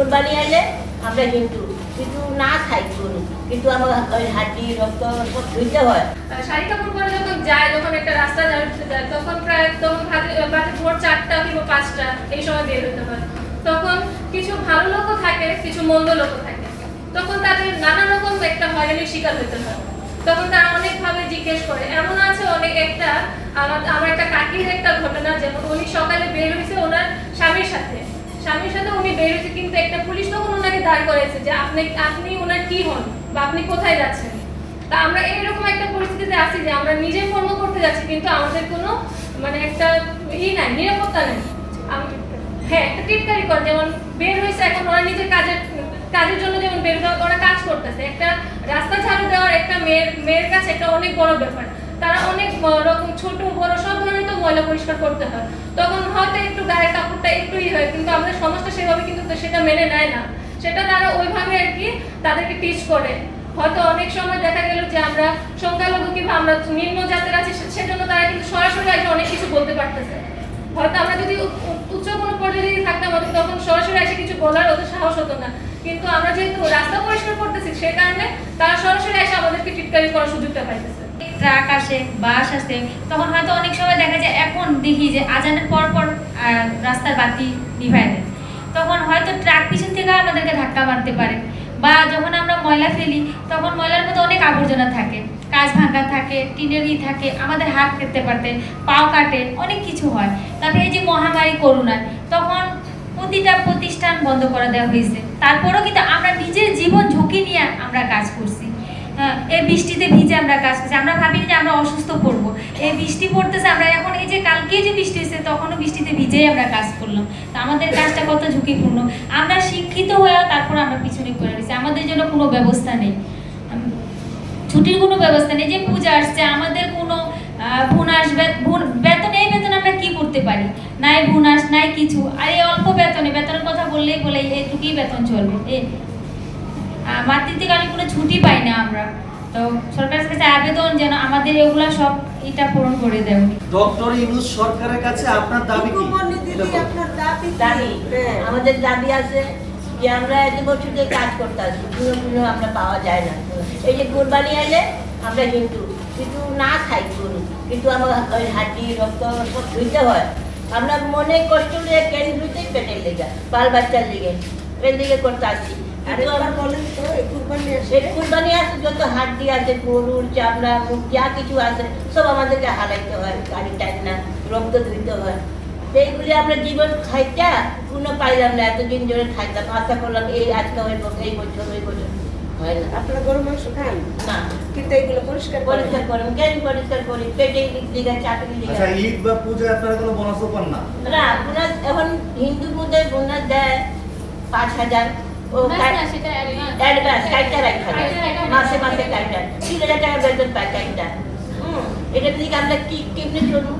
কোরবানি আইলে আমরা হিন্দু কিন্তু না খাই গরু। কিন্তু আমার ওই হাড্ডি রক্ত, সব ধুইতে হয়। শাড়ি কাপড় পরে যখন যায় যখন একটা রাস্তা যায় তখন প্রায় তখন ভাতে ভোর চারটা কিংবা পাঁচটা, এই সময় বের হতে হয়। তখন কিছু ভালো লোকও থাকে, কিছু মন্দ লোকও থাকে। তখন তাদের নানা রকম একটা হয়রানির শিকার হতে হয়। তখন তারা অনেকভাবে জিজ্ঞেস করে। এমন আছে অনেক একটা, আমার আমার একটা কাকির একটা ঘটনা, যেমন উনি সকালে বের হয়েছে ওনার স্বামীর সাথে। স্বামীর সাথে উনি বের হয়েছে, কিন্তু একটা পুলিশ তখন ওনাকে দাঁড় করেছে যে আপনি আপনি ওনার কি হন বা আপনি কোথায় যাচ্ছেন? তা আমরা এইরকম একটা পরিস্থিতিতে আছি যে আমরা নিজে কর্ম করতে যাচ্ছি, কিন্তু আমাদের কোনো মানে একটা ই নাই, নিরাপত্তা নেই। হ্যাঁ একটা টিটকারি কর, যেমন বের হয়েছে এখন ওরা নিজের কাজের কাজের জন্য যেমন বের হয়ে ওরা কাজ করতেছে। একটা রাস্তা ঝাড়ু দেওয়ার একটা মেয়ের মেয়ের কাছে একটা অনেক বড় ব্যাপার। তারা অনেক রকম ছোট, বড় সব ধরনের তো ময়লা পরিষ্কার করতে হয়। তখন হয়তো একটু গায়ের কাপড়টা ই হয়, কিন্তু আমাদের সমাজটা সেভাবে কিন্তু সেটা মেনে নেয় না। সেটা তারা ওইভাবে আর কি তাদেরকে টিচ করে। হয়তো অনেক সময় দেখা গেল যে আমরা সংখ্যালঘু কিংবা আমরা নিম্ন জাতের আছি সেজন্য তারা কিন্তু সরাসরি আগে অনেক কিছু বলতে পারতেছে। হয়তো আমরা যদি উচ্চ কোনো পর্যায়ে যদি থাকতাম, হয়তো তখন সরাসরি এসে কিছু বলার ওদের সাহস হতো না। কিন্তু আমরা যেহেতু রাস্তা পরিষ্কার করতেছি, সে কারণে তারা সরাসরি এসে আমাদেরকে টিটকারি করার সুযোগটা পাইতেছে। ট্রাক আসে, বাস আসে, তখন হয়তো অনেক সময় দেখা যায় এখন দেখি যে আজানের পর পর রাস্তার বাতি নিভায় দেয়। তখন হয়তো ট্রাক পিছন থেকে আমাদেরকে ধাক্কা মারতে পারে বা যখন আমরা ময়লা ফেলি, তখন ময়লার মধ্যে অনেক আবর্জনা থাকে কাজ ভাঙা থাকে, টিনের ই থাকে, আমাদের হাত কেটে পারতে, পাও কাটে, অনেক কিছু হয়। তারপরে এই যে মহামারী করোনায় তখন প্রতিটা প্রতিষ্ঠান বন্ধ করে দেওয়া হয়েছে। তারপরেও কিন্তু আমরা নিজের জীবন ঝুঁকি নিয়ে আমরা কাজ করছি। এই বৃষ্টিতে ভিজে আমরা কাজ করছি। আমরা ভাবিনি যে আমরা অসুস্থ পড়ব এই বৃষ্টি পড়তেছে আমরা এখন এই যে কালকে যে বৃষ্টি হয়েছে তখনও বৃষ্টিতে ভিজেই আমরা কাজ করলাম। তো আমাদের কাজটা কত ঝুঁকিপূর্ণ। আমরা শিক্ষিত হয়েও তারপর আমরা পিছনে করে রয়েছি। আমাদের জন্য কোনো ব্যবস্থা নেই। ছুটির কোনো ব্যবস্থা নেই। যে পূজা আসছে আমাদের কোনো ভুন- বেতন এই বেতন আমরা কি করতে পারি? নাই ভুনাস নাই কিছু। আর এই অল্প বেতনে বেতনের কথা বললেই বলে এইটুকুই বেতন চলবে। এই আহ, মাতৃত্বকালীন কোনো ছুটি পাই না আমরা। তো সরকারের কাছে আবেদন যেন আমাদের এগুলা সব এটা পূরণ করে দেয়। ডক্টর ইউনুস সরকারের কাছে আপনার দাবি কি। আপনার দাবি দাবি? হ্যাঁ। আমাদের দাবি আছে যে আমরা এক বছর থেকে কাজ করতে আসি পুরো পুরো আমরা পাওয়া যায় না। এই যে কোরবানি আইলে আমরা হিন্দু কিন্তু না খাই গরু কিন্তু আমার ওই হাড্ডি রক্ত সব ধুইতে হয়। আমরা মনে কষ্ট নিয়ে কেন ধুইতেই পেটের লেগে বাল বাচ্চার লিগে এর লিগে করতে আসি কিন্তু আরেকবার আমরা বলেন তো এই কুরবানি আসে এই কুরবানি আছে যত হাড্ডি আছে গরুর চামড়া মুখ যা কিছু আছে সব আমাদেরকে হারাইতে হয় গাড়ি না রক্ত ধুইতে হয়। তো আমরা জীবন খাইটা কোনো পাইলাম না এতদিন ধরে খাইতাম আশা করলাম এই আজকে ওই এই বছর ওই বছর। হয় না। আপনারা গরু মাংস খান? না। কিন্তু এগুলো পরিষ্কার পরিষ্কার করেন কেন পরিষ্কার করি? পেটে দিকে চাকরি দিকে আচ্ছা ঈদ বা পূজায় আপনারা কোনো বোনাসও পান না? না বোনাস এখন হিন্দু মধ্যে বোনাস দেয় পাঁচ হাজার। অ্যাডভান্স কাইটা রাখা যায় মাসে মাসে কাইটা তিন হাজার টাকা বেতন পায় কাইটা হুম। এটা দিকে আমরা কি কেমনি চলবো